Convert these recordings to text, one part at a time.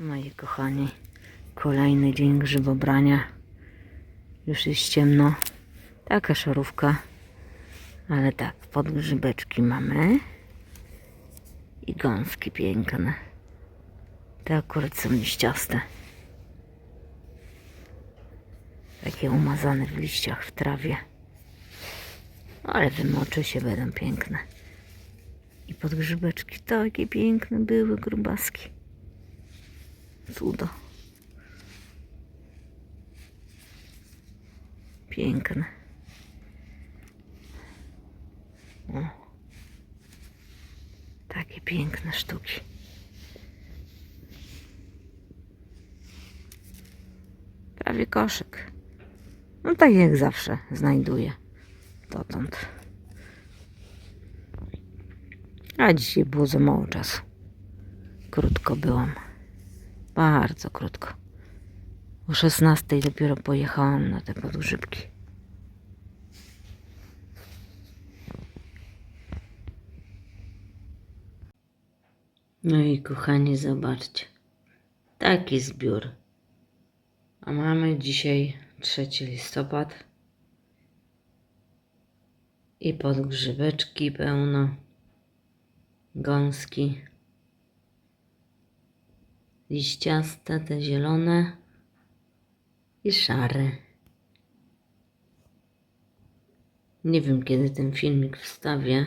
Moi kochani, kolejny dzień grzybobrania. Już jest ciemno. Taka szarówka. Ale tak, podgrzybeczki mamy. I gąski piękne. Te akurat są liściaste. Takie umazane w liściach, w trawie. Ale wymoczy się, będą piękne. I podgrzybeczki takie piękne były, grubaski. Cudo. Piękne. O. Takie piękne sztuki. Prawie koszyk. No tak jak zawsze znajduję dotąd. A dzisiaj było za mało czasu. Krótko byłam. Bardzo krótko. O 16 dopiero pojechałam na te podgrzybki. No i kochani, zobaczcie. Taki zbiór. A mamy dzisiaj 3 listopad. I podgrzybeczki pełno. Gąski liściaste, te zielone i szare. Nie wiem, kiedy ten filmik wstawię,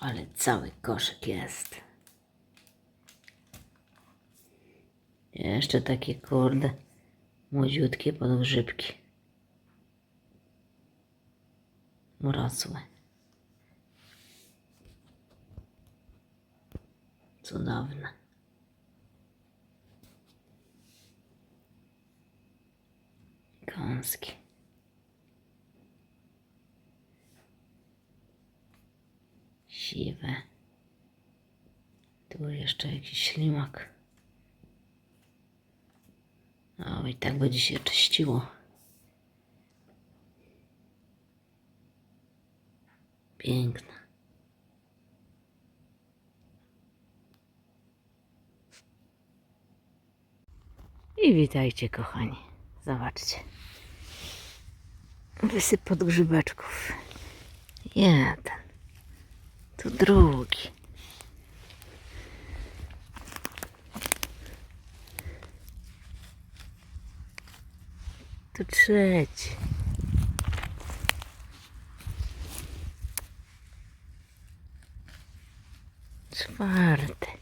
ale cały koszyk jest. Jeszcze takie kurde, młodziutkie podgrzybki. Urosłe. Cudowne. Kąski. Siwe. Tu jeszcze jakiś ślimak. O, i tak będzie się czyściło. Piękne. I witajcie, kochani. Zobaczcie. Wysyp podgrzybeczków. Jeden. Tu drugi. Tu trzeci. Czwarty.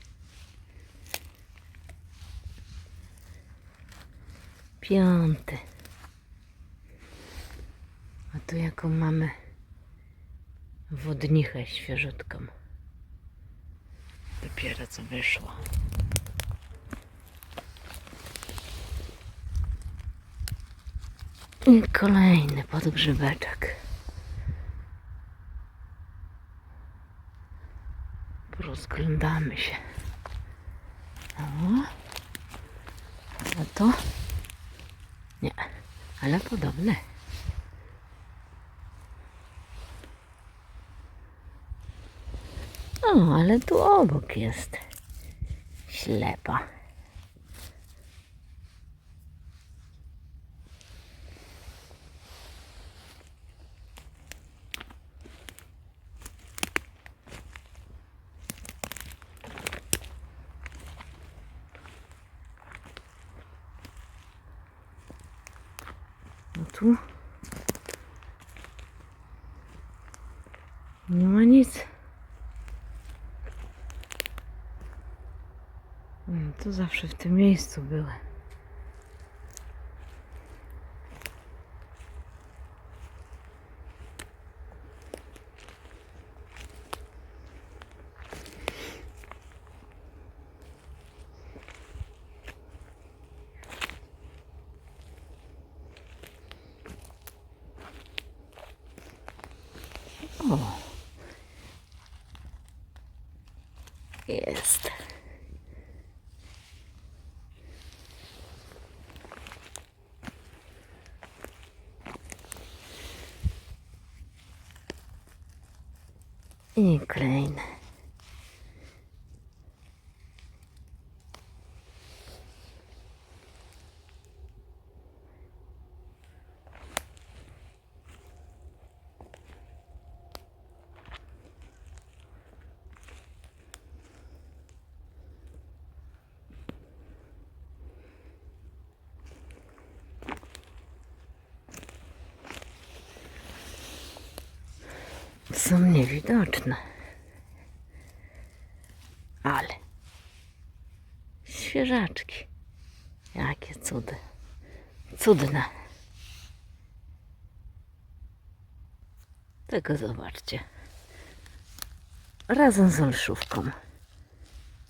Piąty. A tu jaką mamy wodnichę świeżutką. Dopiero co wyszło. I kolejny podgrzybeczek. Rozglądamy się. O. A to? Ale podobne. O, ale tu obok jest ślepa. Nic. Mm, Tu zawsze w tym miejscu były. Kolejne. Są niewidoczne. Ale świeżaczki. Jakie cudy. Cudne. Tego zobaczcie. Razem z olszówką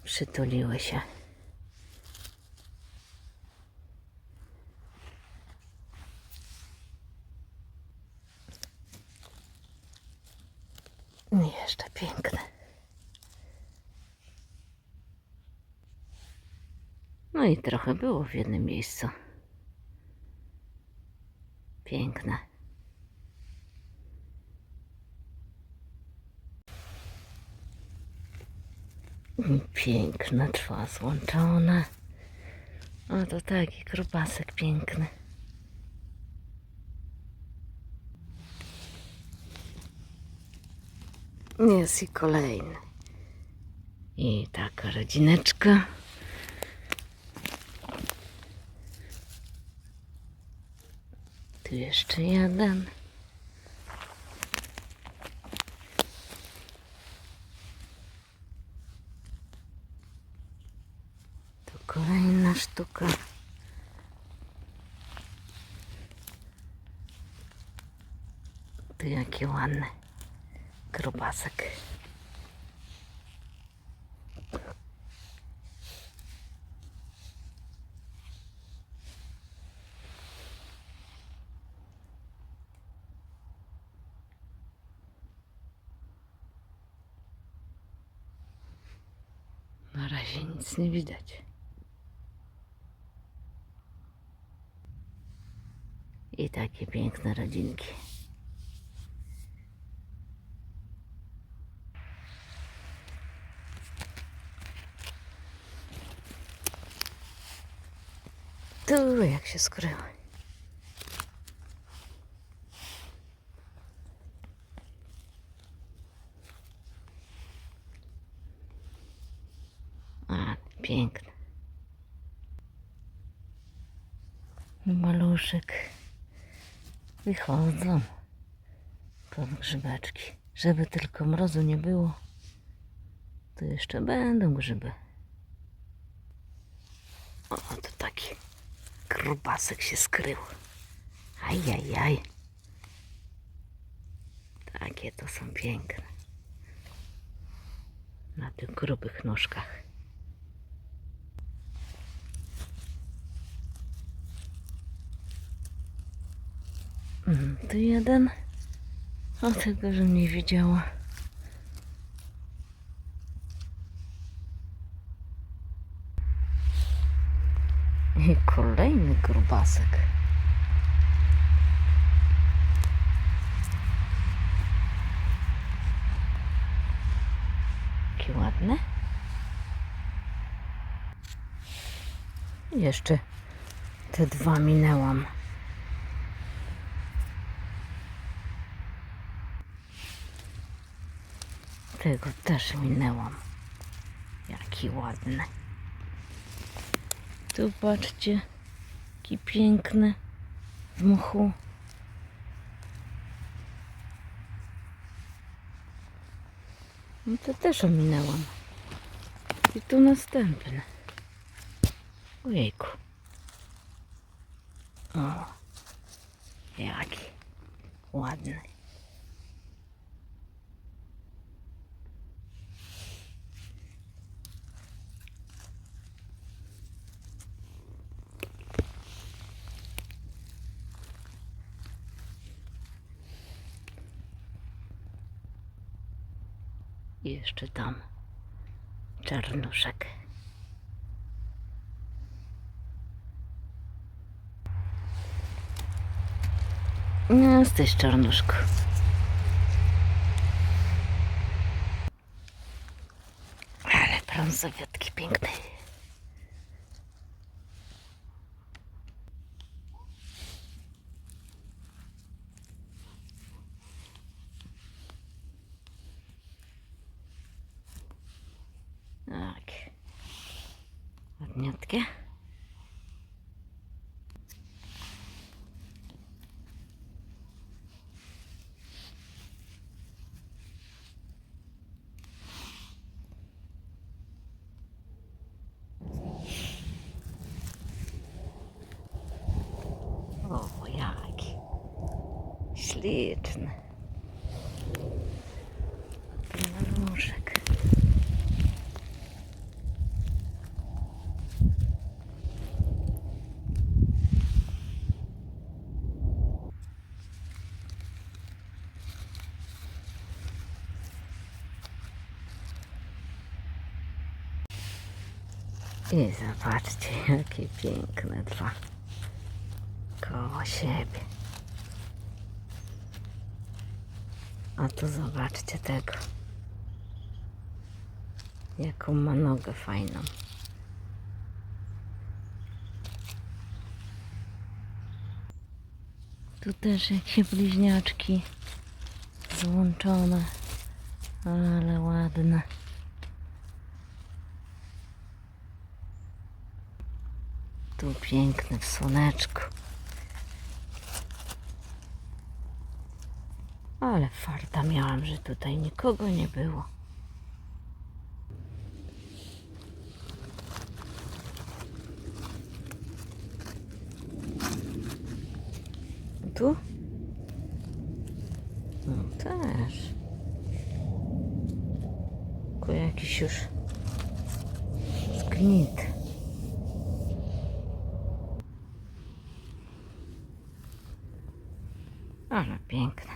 przytuliły się. I Jeszcze piękne. No i trochę było w jednym miejscu. Piękne. Piękne tła złączone. O, to taki krupasek piękny. Jest i kolejny. I taka rodzineczka. Tu jeszcze jeden. Tu kolejna sztuka. Tu jaki ładny grubasek. Na razie nic nie widać. I takie piękne rodzinki. Tu jak się skryły. A, piękne. Maluszek. Wychodzą pod grzybeczki. Żeby tylko mrozu nie było, to jeszcze będą grzyby. O, to taki grubasek się skrył. Ajajaj. Takie to są piękne. Na tych grubych nóżkach. Mm, Tu jeden. O tego, że nie widziała. I kolejny grubasek. Ładne. Jeszcze te dwa minęłam. Tego też minęłam. Jaki ładny. Tu patrzcie, jaki piękny w mchu. No to też ominęłam. I tu następny. Ojejku. O, jaki ładny. I jeszcze tam czarnuszek. No, jesteś czarnuszku. Ale brązowiotki piękne. Tak. Ładniutkie. O, jak śliczne. I zobaczcie, jakie piękne dwa koło siebie. A tu zobaczcie tego. Jaką ma nogę fajną. Tu też jakieś bliźniaczki złączone. Ale ładne. Tu piękne w słoneczku. Ale farta miałam, że tutaj nikogo nie było. Tu? No też. Tylko jakiś już zgnit. Ale piękne.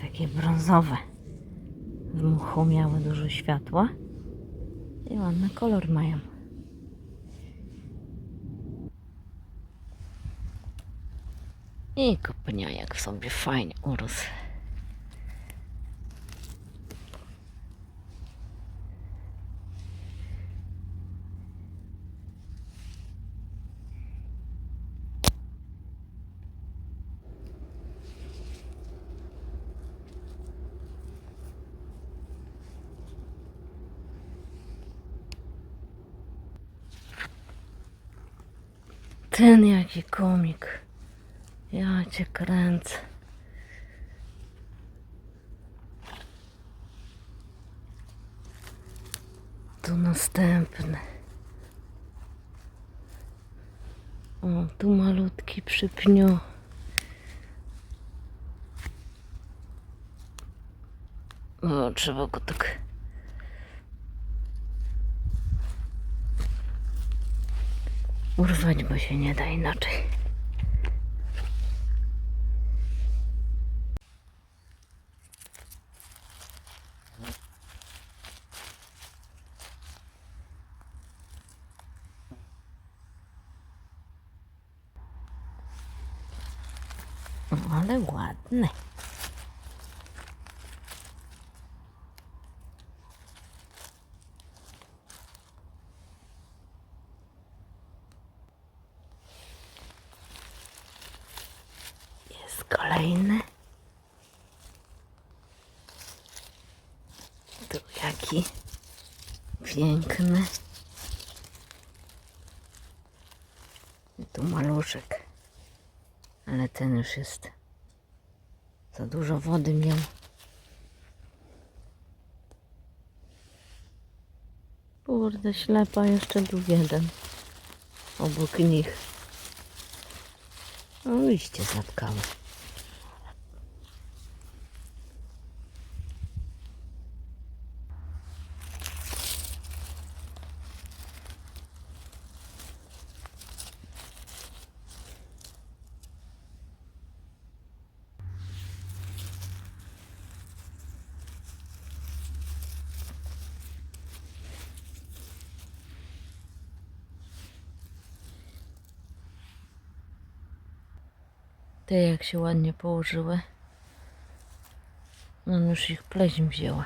Takie brązowe. Z muchą miały dużo światła. I ładny kolor mają. I kopniajak sobie fajnie urósł. Ten jaki komik. Ja cię kręcę. Tu następny. O, tu malutki przy pniu. O, trzeba go tak... Urwać, bo się nie da inaczej. O, ale ładny. Jest kolejny. Tu jaki piękny. Tu maluszek. Ale ten już jest. Za dużo wody miał. Kurde, ślepa jeszcze był jeden. Obok nich. No liście zatkały. Te jak się ładnie położyły. No już ich pleśń wzięła.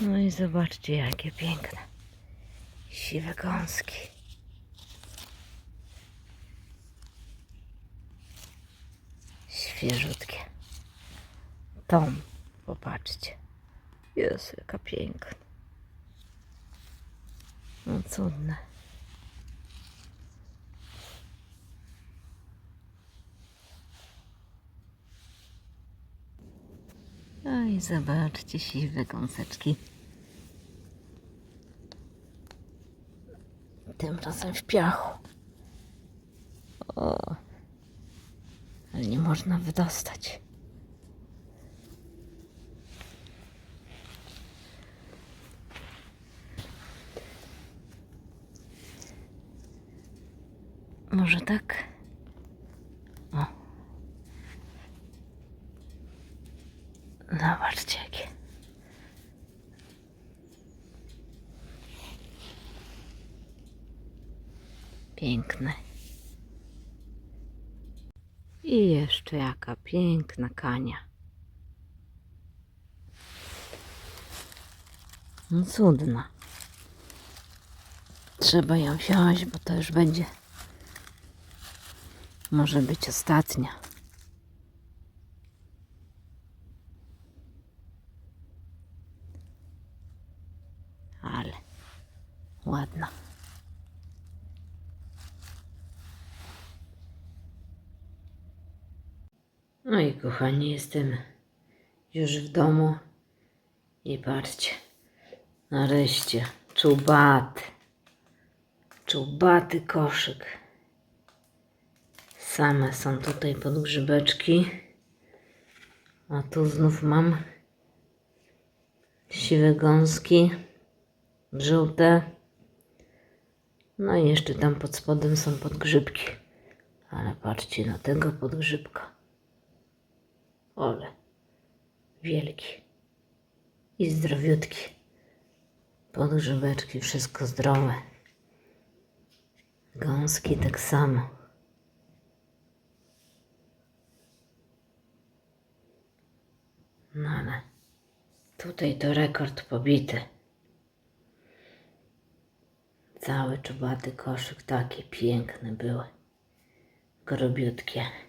No i zobaczcie jakie piękne. Siwe gąski. Świeżutkie. Tom, popatrzcie. Jezu, jaka piękna. No cudne. No i zobaczcie siwe kąseczki. Tym razem w piachu. O, ale nie można wydostać. Może tak? O. Zobaczcie jakie. Piękne. Jeszcze jaka piękna kania. No cudna. Trzeba ją wziąć, bo to już będzie. Może być ostatnia. Ale ładna. No i kochani, jestem już w domu. I patrzcie, nareszcie. Czubaty, czubaty koszyk. Same są tutaj podgrzybeczki, a tu znów mam siwe gąski, żółte, no i jeszcze tam pod spodem są podgrzybki, ale patrzcie na tego podgrzybka. Ole, wielki i zdrowiutki. Podgrzebeczki, wszystko zdrowe. Gąski tak samo. No ale tutaj to rekord pobity. Cały czubaty koszyk, takie piękne były. Grobiutkie.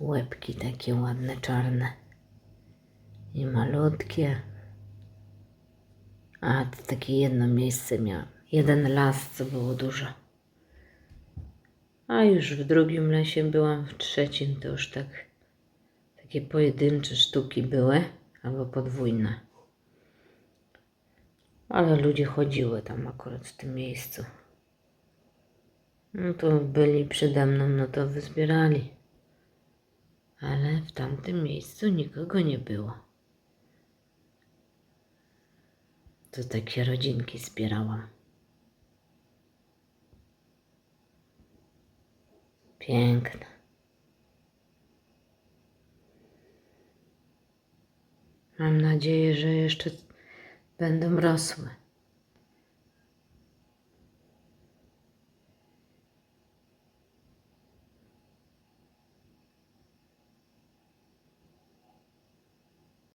Łebki takie ładne, czarne. I malutkie. A, to takie jedno miejsce miałam. Jeden las, co było dużo. A już w drugim lesie byłam, w trzecim to już tak takie pojedyncze sztuki były, albo podwójne. Ale ludzie chodziły tam akurat w tym miejscu. No to byli przede mną, no to wyzbierali. Ale w tamtym miejscu nikogo nie było. To takie rodzinki zbierałam. Piękne. Mam nadzieję, że jeszcze będą rosły.